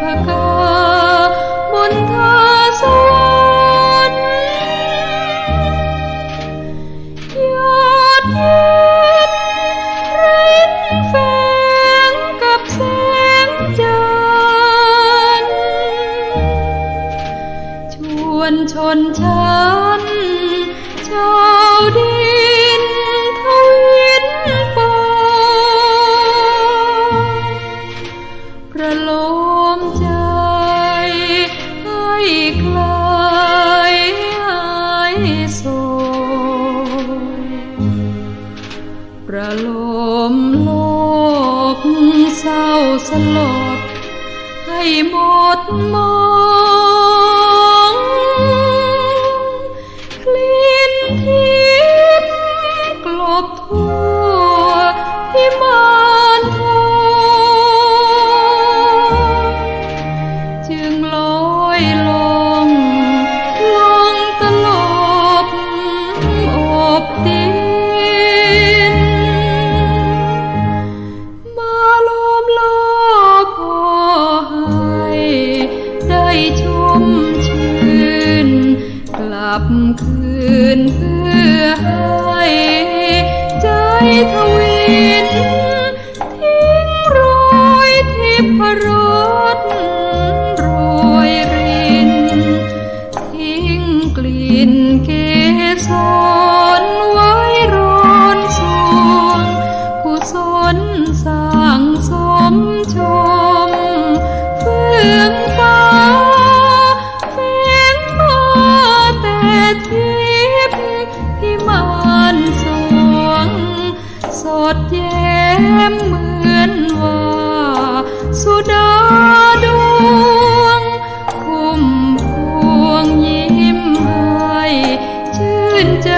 พกาบนทาสวรรค์ยอดเย็นเร้นฝงกับแสงจันทร์ชวนชนชา ประโลมโลกเศร้าสลดให้หมดมอง ลับคืนเพื่อให้ใจทวินทิ้งรอยทิพรสโรยริน ทิ้งกลิ่นเกสรหว ดเย้มเหมือนว่า สุดาดวงคุ้มพวงยิ้มให้ชื่นใจ